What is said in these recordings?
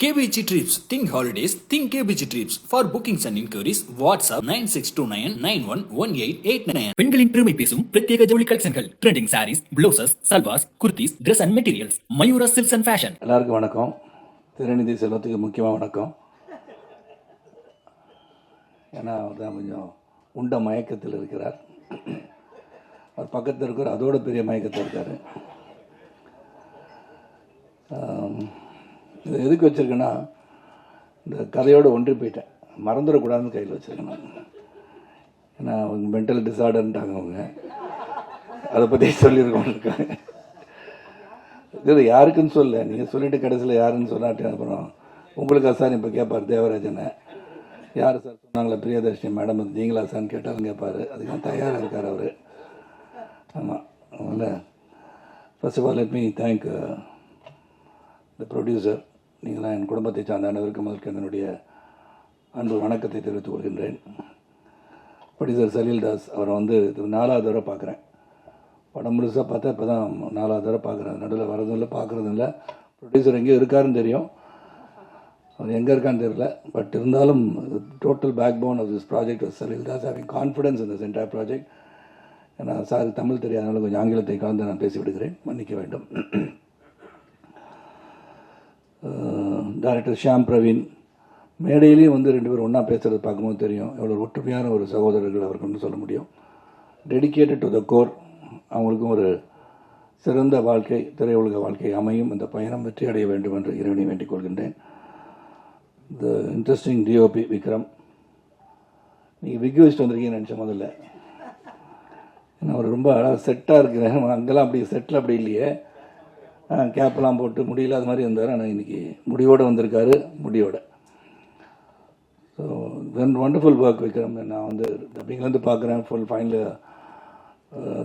KBG Trips. Think holidays. Think KBG Trips. For bookings and inquiries, WhatsApp 9629911889. பெண்களின் பெருமை பேசும் பிரத்யேக ஜவுளி கலெக்ஷன்கள் trending saris blouses salwars kurtis Dress and materials Mayura silks and fashion எல்லாருக்கும் வணக்கம் திருநிதி செல்வத்துக்கு முக்கியமாக வணக்கம் ஏன்னா அவர் தான் கொஞ்சம் உண்ட மயக்கத்தில் இருக்கிறார் அவர் பக்கத்தில் இருக்கிற அதோட பெரிய மயக்கத்தில் இருக்கார் இது எதுக்கு வச்சுருக்கேன்னா இந்த கதையோடு ஒன்றி போயிட்டேன். மறந்துடக்கூடாதுன்னு கையில் வச்சுருக்கேன் நான். ஏன்னா அவங்க மென்டல் டிசார்டர்ன்ட்டாங்க அவங்க. அதை பற்றி சொல்லியிருக்கோம் இருக்காங்க இது யாருக்குன்னு சொல்ல நீங்கள் சொல்லிட்டு கடைசியில் யாருன்னு சொன்னாட்டு அப்புறம் உங்களுக்கு சார் இப்போ கேட்பார் தேவராஜனை. யார் சார் சொன்னாங்களே பிரியதர்ஷினி மேடம் வந்து நீங்களா சார்னு கேட்டாலும் கேட்பார் அதுக்கு தயாராக இருக்கார் அவர். ஆமாம் இல்லை. First of all let me thank the producer நீங்களாம் என் குடும்பத்தை சார்ந்த அனைவருக்கும் முதல்க்கு என்னுடைய அன்பு வணக்கத்தை தெரிவித்துக் கொள்கின்றேன். ப்ரொடியூசர் சலீல்தாஸ் அவரை வந்து இது நாலாவது தடவை பார்க்குறேன். படம் முழுசாக பார்த்தா இப்போ தான் நாலாவது தடவை பார்க்குறேன். நடுவில் வரதும் இல்லை பார்க்குறதும் இல்லை. ப்ரொடியூசர் எங்கேயோ இருக்காருன்னு தெரியும். அவர் எங்கே இருக்கான்னு தெரியல. பட் இருந்தாலும் total backbone of this project Salil Das having confidence இந்த சென்டர் ப்ராஜெக்ட் ஏன்னா சார் தமிழ் தெரியாதனால கொஞ்சம் ஆங்கிலத்தை கலந்து நான் பேசி விடுகிறேன் மன்னிக்க வேண்டும். டைரக்டர் ஷியாம் பிரவீன் மேடையிலேயும் வந்து ரெண்டு பேரும் ஒன்றா பேசுகிறது பார்க்கும்போது தெரியும். எவ்வளோ ஒற்றுமையான ஒரு சகோதரர்கள் அவருக்கு சொல்ல முடியும். டெடிகேட்டட் டு த கோர் அவங்களுக்கும் ஒரு சிறந்த வாழ்க்கை திரையுலக வாழ்க்கை அமையும். இந்த பயணம் வெற்றி அடைய வேண்டும் என்று இறைவனை வேண்டிக் கொள்கின்றேன். The interesting DOP Vikram. நீங்கள் விக் வச்சுட்டு வந்திருக்கீங்கன்னு நினச்ச முதல்ல. ஏன்னா அவர் ரொம்ப அழகாக செட்டாக இருக்கிறேன் அங்கெல்லாம் அப்படி செட்டில் அப்படி இல்லையே. கேப்பெல்லாம் போட்டு முடியல அது மாதிரி இருந்தார் ஆனால் இன்றைக்கி முடிவோடு வந்திருக்காரு முடியோட so when wonderful work Vikram. நான் வந்து டப்பிங்லேருந்து பார்க்குறேன். ஃபுல் ஃபைனல்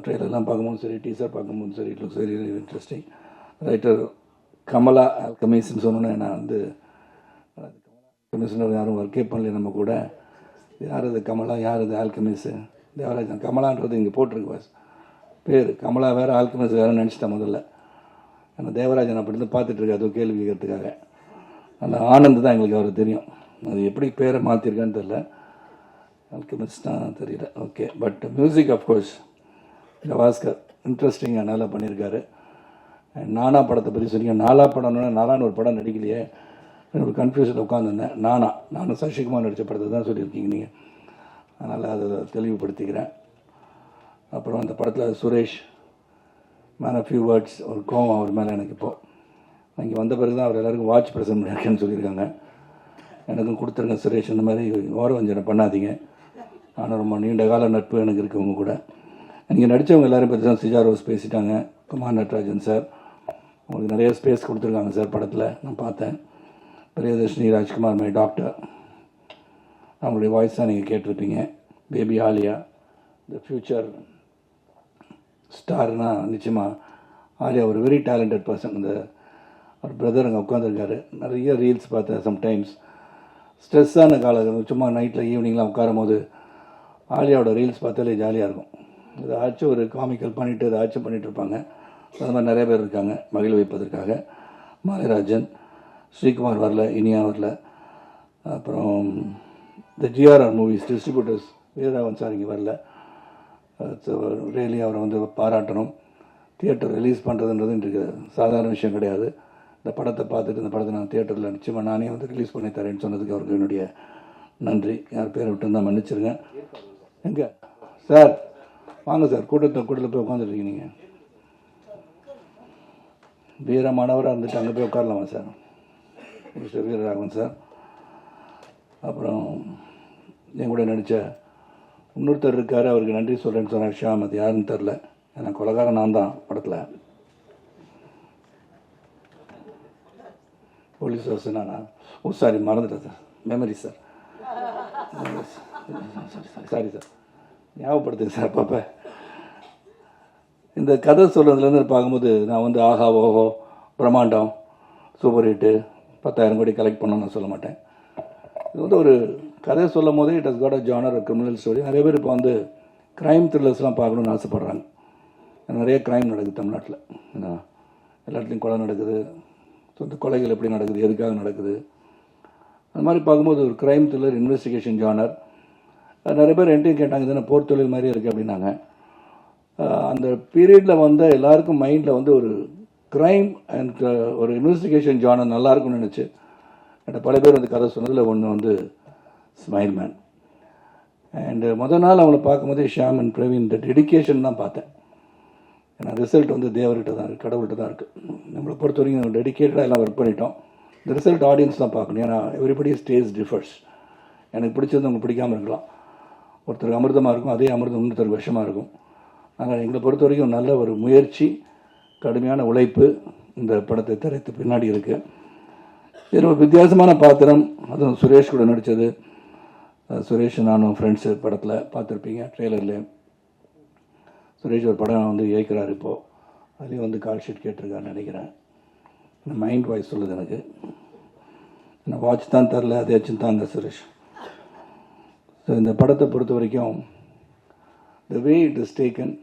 ட்ரெயிலர்லாம் பார்க்கும்போது சரி டீசர் பார்க்கும்போது சரி it looks very interesting writer Kamala கமீஸ்ன்னு சொன்னோன்னே நான் வந்து கமிஷனர் யாரும் ஒர்க்கே பண்ணல நம்ம கூட. யார் இது கமலா? யார் இது ஆல்கமிஸு தேவராஜன் கமலான்றது இங்கே போட்டிருக்கு பாஸ் பேர். கமலா வேறு ஆல்கமிஸ் வேறு நினச்சிட்டேன் முதல்ல. அந்த தேவராஜன் அப்படி இருந்து பார்த்துட்டு இருக்காரு. அது கேள்வி கேட்கறதுக்காக. அந்த ஆனந்த் தான் எங்களுக்கு அவர் தெரியும். அது எப்படி பேரை மாற்றிருக்கான்னு தெரில அல்கமிஸ்ட் தான் தெரியல okay but music of course Gavaskar இன்ட்ரெஸ்டிங்காக நல்லா பண்ணியிருக்காரு. நானா படத்தை பற்றி சொன்னீங்க. நாலா படம்னா நாலான்னு ஒரு படம் நடிக்கலையே. ஒரு கன்ஃபியூஷனில் உட்காந்துருந்தேன் நானா. நானும் சசிகுமார் நடித்த படத்தை தான் சொல்லியிருக்கீங்க நீங்கள் அதனால் அதை தெளிவுபடுத்திக்கிறேன். அப்புறம் அந்த படத்தில் Suresh. Man of few words ஒரு கோவம் அவர் மேலே எனக்கு இப்போது இங்கே வந்த பிறகு தான் அவர் எல்லாருக்கும் வாட்ச் ப்ரெசன்ட் பண்ணியிருக்கேன்னு சொல்லியிருக்காங்க. எனக்கும் கொடுத்துருங்க சுரேஷ் இந்த மாதிரி ஓரவஞ்சனை பண்ணாதீங்க. ஆனால் ரொம்ப நீண்ட கால நட்பு எனக்கு இருக்கவங்க கூட. இங்கே நடித்தவங்க எல்லோரும் பற்றி தான் சிஜா ரோஸ் பேசிட்டாங்க. குமார் நட்ராஜன் சார். உங்களுக்கு நிறைய ஸ்பேஸ் கொடுத்துருக்காங்க சார் படத்தில். நான் பார்த்தேன். பிரியதர்ஷினி ராஜ்குமார் மை டாக்டர் அவங்களுடைய வாய்ஸ் தான் நீங்கள் கேட்டிருப்பீங்க. பேபி ஆலியா த ஃப்யூச்சர் ஸ்டார்னா நிச்சயமாக ஆலியா ஒரு வெரி டேலண்டட் பர்சன் இந்த அவர் பிரதர் அங்கே உட்காந்துருக்காரு நிறைய ரீல்ஸ் பார்த்தேன் சம்டைம்ஸ் ஸ்ட்ரெஸ்ஸான காலம் சும்மா நைட்டில் ஈவினிங்லாம் உட்காரும் போது ஆலியாவோட ரீல்ஸ் பார்த்தாலே ஜாலியாக இருக்கும். ஏதாச்சும் ஒரு காமிக்கல் பண்ணிவிட்டு ஏதாச்சும் பண்ணிகிட்டு இருப்பாங்க. அது மாதிரி நிறைய பேர் இருக்காங்க. மகிழ் வைப்பதற்காக. மாயராஜன் ஸ்ரீகுமார் வரல இனியா வரல. அப்புறம் இந்த GRR movies distributors Veeraravan sir இங்கே வரல. ரியலி அவரை வந்து பாராட்டணும். தியேட்டர் ரிலீஸ் பண்ணுறதுன்றது இன்றைக்கு சாதாரண விஷயம் கிடையாது. இந்த படத்தை பார்த்துட்டு இந்த படத்தை நான் தியேட்டரில் நிச்சயமாக நானே வந்து ரிலீஸ் பண்ணி தரேன்னு சொன்னதுக்கு அவருக்கு என்னுடைய நன்றி. யார் பேரை விட்டு தான் மன்னிச்சிருங்க. எங்கே? சார் வாங்க சார். கூட்டத்தில் கூட்டத்தில் போய் உட்காந்துருக்கீங்க நீங்கள் வீரமானவராக இருந்துட்டு அங்கே போய் உட்காரலாமா சார்? Mister Veeraraghavan sir. அப்புறம் என் கூட நடித்த இன்னொருத்தர் இருக்கார் அவருக்கு நன்றி சொல்கிறேன்னு சொன்னார் விஷயம் அது யாருன்னு தெரில ஏன்னா கொலகாரன் நான் தான் படத்தில். போலீஸ் ஆஃபீஸர் நானா ஓ சாரி மறந்துட்டேன் sir memory sir sorry sir ஞாபகப்படுத்துங்க sir அப்பப்போ. இந்த கதை சொல்கிறதுலேருந்து பார்க்கும்போது நான் வந்து ஆஹா ஓஹோ பிரம்மாண்டம் சூப்பர் ஹிட்டு பத்தாயிரம் கோடி கலெக்ட் பண்ணணும்னு நான் சொல்ல மாட்டேன். இது வந்து ஒரு கதை சொல்லும் போதே it has got a genre criminal story நிறைய பேர் இப்போ வந்து க்ரைம் த்ரில்லர்ஸ்லாம் பார்க்கணுன்னு ஆசைப்பட்றாங்க. நிறைய க்ரைம் நடக்குது தமிழ்நாட்டில். ஏன்னா எல்லா இடத்துலையும் கொலை நடக்குது. ஸோ இந்த கொலைகள் எப்படி நடக்குது? எதுக்காக நடக்குது? அது மாதிரி பார்க்கும்போது ஒரு க்ரைம் த்ரில்லர் இன்வெஸ்டிகேஷன் ஜானர் நிறைய பேர் ரெண்டையும் கேட்டாங்க இதுனா போர் தொழில் மாதிரி இருக்குது அப்படின்னாங்க. அந்த பீரியடில் வந்த எல்லாருக்கும் மைண்டில் வந்து ஒரு க்ரைம் அண்ட் ஒரு இன்வெஸ்டிகேஷன் ஜானர் நல்லா இருக்கும்னு நினச்சி என்கிட்ட பல பேர் வந்து கதை சொன்னதில் ஒன்று வந்து ஸ்மைல் மேன் அண்டு மொதல் நாள் அவங்கள பார்க்கும்போது Shyam and Praveen dedication dedication தான் பார்த்தேன். ஏன்னா ரிசல்ட் வந்து தேவர்கிட்ட தான் இருக்குது கடவுள்கிட்ட தான் இருக்குது நம்மளை பொறுத்த வரைக்கும் டெடிக்கேட்டடாக எல்லாம் ஒர்க் பண்ணிட்டோம். இந்த ரிசல்ட் ஆடியன்ஸ் தான் பார்க்கணும். ஏன்னா எவ்ரிபடி ஸ்டேஜ் டிஃபர்ஸ் எனக்கு பிடிச்சது உங்களுக்கு பிடிக்காம இருக்கலாம். ஒருத்தர் அமிர்தமாக இருக்கும் அதே அமிர்தம் இன்னொருத்தர் விஷமாக இருக்கும். அதனால் எங்களை பொறுத்த வரைக்கும் நல்ல ஒரு முயற்சி கடுமையான உழைப்பு இந்த படத்தை திரைத்து பின்னாடி இருக்குது இது ஒரு வித்தியாசமான பாத்திரம். அதுவும் சுரேஷ் கூட நடித்தது சுரேஷ் நானும் ஃப்ரெண்ட்ஸு படத்தில் பார்த்துருப்பீங்க ட்ரெய்லரில் சுரேஷ் ஒரு படம் வந்து இயக்கிறார் இப்போது அதுலேயும் வந்து கால் ஷீட் கேட்டிருக்காருன்னு நினைக்கிறேன். மைண்ட் வாய்ஸ் சொல்லுது எனக்கு. நான் வாட்ச் தான் தரல அதையாச்சும் தான் இந்த சுரேஷ். ஸோ இந்த படத்தை பொறுத்த வரைக்கும் the way it is taken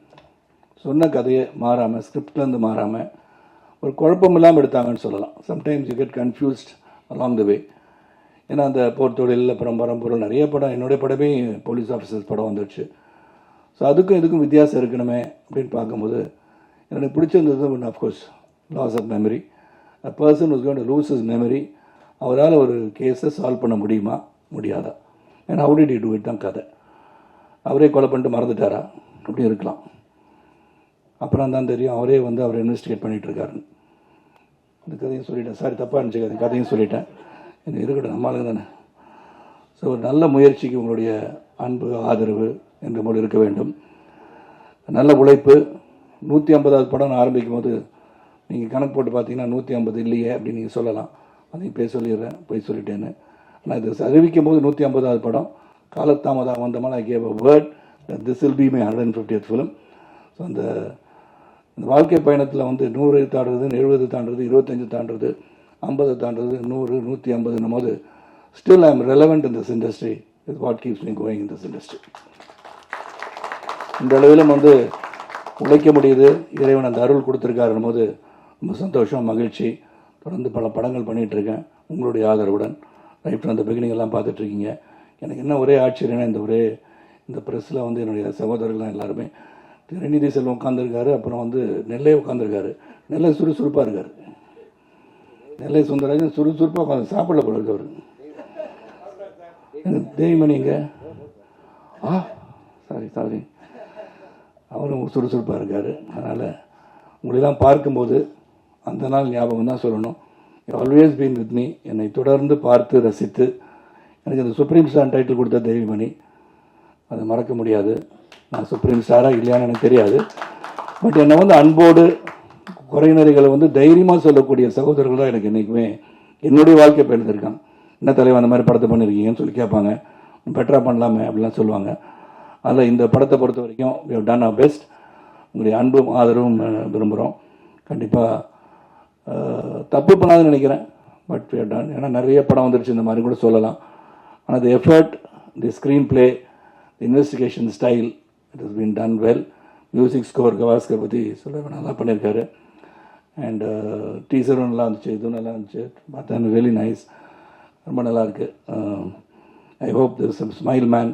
சொன்ன கதையை மாறாமல் ஸ்கிரிப்ட்லேருந்து மாறாமல் ஒரு குழப்பம் இல்லாமல் எடுத்தாங்கன்னு சொல்லலாம். Sometimes you get confused along the way ஏன்னா அந்த போர் தொழில் அப்புறம் பரம்பொருள் நிறைய படம் என்னுடைய படமே போலீஸ் ஆஃபீஸர்ஸ் படம் வந்துடுச்சு. ஸோ அதுக்கும் இதுக்கும் வித்தியாசம் இருக்கணுமே அப்படின்னு பார்க்கும்போது எனக்கு பிடிச்சிருந்தது one of course loss of memory a person is going lose his memory அவரால் ஒரு கேஸை சால்வ் பண்ண முடியுமா? முடியாதா? ஏன்னா how did டூ இட் தான் கதை. அவரே கொலை பண்ணிட்டு மறந்துட்டாரா? அப்படி இருக்கலாம். அப்புறம் தான் தெரியும் அவரே வந்து அவர் இன்வெஸ்டிகேட் பண்ணிகிட்டு இருக்காருன்னு. இந்த கதையும் சொல்லிட்டேன். சாரி தப்பாக இருந்துச்சு கதையும் சொல்லிட்டேன். இது இருக்கட்டும் நம்மளுக்கு தானே. ஸோ ஒரு நல்ல முயற்சிக்கு உங்களுடைய அன்பு ஆதரவு என்று போல் இருக்க வேண்டும். நல்ல உழைப்பு. நூற்றி ஐம்பதாவது படம் நான் ஆரம்பிக்கும் போது நீங்கள் கணக்கு போட்டு பார்த்தீங்கன்னா நூற்றி ஐம்பது இல்லையே அப்படின்னு நீங்கள் சொல்லலாம். அதையும் பேச சொல்லிடுறேன் போய் சொல்லிட்டேன்னு. ஆனால் இது அறிவிக்கும் போது நூற்றி ஐம்பதாவது படம். காலத்தாமதம் வந்தமான I gave a word this will be my hundred and fiftieth film so அந்த இந்த வாழ்க்கை பயணத்தில் வந்து நூறு தாண்டுறது எழுபது தாண்டுறது இருபத்தஞ்சு தாண்டுறது ஐம்பது தாண்டுறது நூறு நூற்றி ஐம்பதுன்னும் போது still I am relevant in this industry is what keeps me going in this industry இந்த அளவிலும் வந்து உழைக்க முடியுது இறைவன் அந்த அருள் கொடுத்துருக்காருன்னும் போது ரொம்ப சந்தோஷம் மகிழ்ச்சி. தொடர்ந்து பல படங்கள் பண்ணிகிட்ருக்கேன் உங்களுடைய ஆதரவுடன். ரைட் அந்த பிகினிங் எல்லாம் பார்த்துட்ருக்கீங்க எனக்கு என்ன ஒரே ஆச்சரியம்னா இந்த ஒரே இந்த ப்ரெஸ்ஸில் வந்து என்னுடைய சகோதரர்கள்லாம் எல்லாருமே திருநிதி செல்வம் உட்காந்துருக்காரு அப்புறம் வந்து நெல்லே உட்காந்துருக்காரு நெல்லை சுறுசுறுப்பாக இருக்காரு. நெல்லை சுந்தரராஜன் சுறுசுறுப்பாக உட்காந்து சாப்பிடல போல இருக்கவர் தெய்வமணி தேவிமணிங்க ஆ சாரி சாரி அவரும் சுறுசுறுப்பாக இருக்கார். அதனால் உங்களெல்லாம் பார்க்கும்போது அந்த நாள் ஞாபகம் தான் சொல்லணும். ஆல்வேஸ் பீன் வித் மீ என்னை தொடர்ந்து பார்த்து ரசித்து. எனக்கு அந்த சுப்ரீம் ஸ்டார் டைட்டில் கொடுத்த தெய்வமணி. அதை மறக்க முடியாது. நான் சுப்ரீம் ஸ்டாராக இல்லையான்னு எனக்கு தெரியாது. பட் என்னை வந்து அன்போடு குறைநிறைகளை வந்து தைரியமாக சொல்லக்கூடிய சகோதரர்கள் தான் எனக்கு என்றைக்குமே என்னுடைய வாழ்க்கை பயணித்திருக்காங்க என்ன தலைவன் அந்த மாதிரி படத்தை பண்ணியிருக்கீங்கன்னு சொல்லி கேட்பாங்க. பெட்டராக பண்ணலாமே அப்படிலாம் சொல்லுவாங்க. அதில் இந்த படத்தை பொறுத்த வரைக்கும் வி டன் ஆர் பெஸ்ட் உங்களுடைய அன்பும் ஆதரவும் விரும்புகிறோம். கண்டிப்பாக தப்பு பண்ணாதுன்னு நினைக்கிறேன். பட் வி டன் ஏன்னா நிறைய படம் வந்துருச்சு இந்த மாதிரி கூட சொல்லலாம். ஆனால் the effort the screenplay investigation style it is been done well music score Gavaskar பற்றி சொல்ல நல்லா பண்ணியிருக்காரு. அண்டு uh, டீசரும் நல்லா இருந்துச்சு இதுவும் நல்லா இருந்துச்சு பார்த்தேன் வெரி நைஸ் ரொம்ப நல்லா இருக்கு. I hope this smile man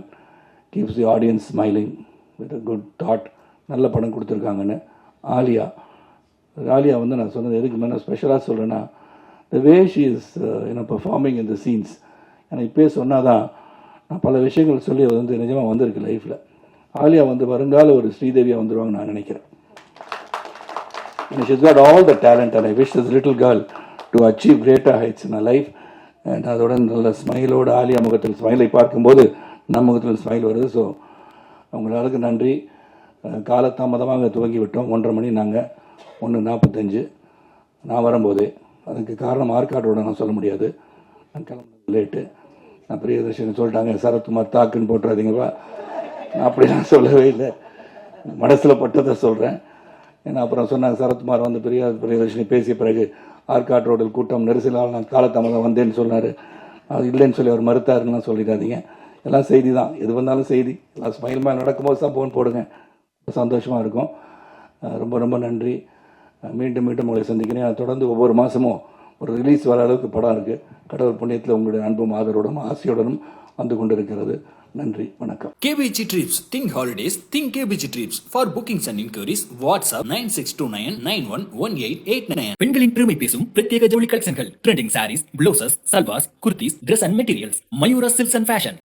keeps the audience smiling with a good thought நல்ல படம் கொடுத்துருக்காங்கன்னு. ஆலியா. ஆலியா வந்து நான் சொன்னது எதுக்கு மேலே ஸ்பெஷலாக சொல்கிறேன்னா the way she is you know performing in the scenes ஏன்னா இப்போயே சொன்னால் தான் நான் பல விஷயங்கள் சொல்லி அது வந்து நிஜமாக வந்திருக்கு லைஃப்பில் ஆலியா வந்து வருங்கால ஒரு ஸ்ரீதேவியாக வந்துடுவாங்க நான் நினைக்கிறேன். And she's got all the talent and I wish this little girl to achieve greater heights in her life and அதோட நல்ல ஸ்மைலோட ஆலியா முகத்தில் ஸ்மைலை பார்க்கும்போது நம்ம முகத்தில் ஸ்மைல் வருது. ஸோ அவங்களுக்கு நன்றி. அஹ் காலதாமதமாக துவங்கி விட்டோம் ஒன்றரை மணி நாங்கள் ஒன்று நாற்பத்தஞ்சு நான் வரும்போது அதுக்கு காரணம் ஆர்காட்டோட நான் சொல்ல முடியாது. நான் கிளம்புனது லேட்டு நான் பிரியதர்ஷன் சொல்லிட்டாங்க சரத்குமார் தாக்குன்னு போட்டுறாதீங்கப்பா. நான் அப்படிலாம் சொல்லவே இல்லை. மனசில் பட்டதை சொல்கிறேன் ஏன்னா அப்புறம் சொன்னாங்க சரத்குமார் வந்து பெரிய பிரியதர்ஷினி பேசிய பிறகு ஆற்காட் ரோடில் கூட்டம் நெரிசலால் நான் காலத்தாமதம் வந்தேன்னு சொன்னார். அது இல்லைன்னு சொல்லி அவர் மறுத்தாருன்னு சொல்லிடாதீங்க. எல்லாம் செய்தி தான். எது வந்தாலும் செய்தி. எல்லாம் ஸ்மைல் மேல் நடக்கும்போது தான் ஃபோன் போடுங்க. சந்தோஷமாக இருக்கும். ரொம்ப ரொம்ப நன்றி. மீண்டும் மீண்டும் உங்களை சந்திக்கிறேன். தொடர்ந்து ஒவ்வொரு மாதமும் ஒரு ரிலீஸ் வர அளவுக்கு படம் இருக்குது கடவுள் புண்ணியத்தில் உங்களுடைய அன்பும் ஆதரவுடனும் ஆசையுடனும் வந்து கொண்டிருக்கிறது. நன்றி வணக்கம் KBG Trips. Think holidays. Think KBG Trips. For bookings and inquiries, WhatsApp 9629911889. பெண்களின் பெருமை பேசும் பிரத்யேக ஜவுளி கலெக்ஷன்கள் trending saris blouses salwars kurtis Dress and materials Mayura silks and fashion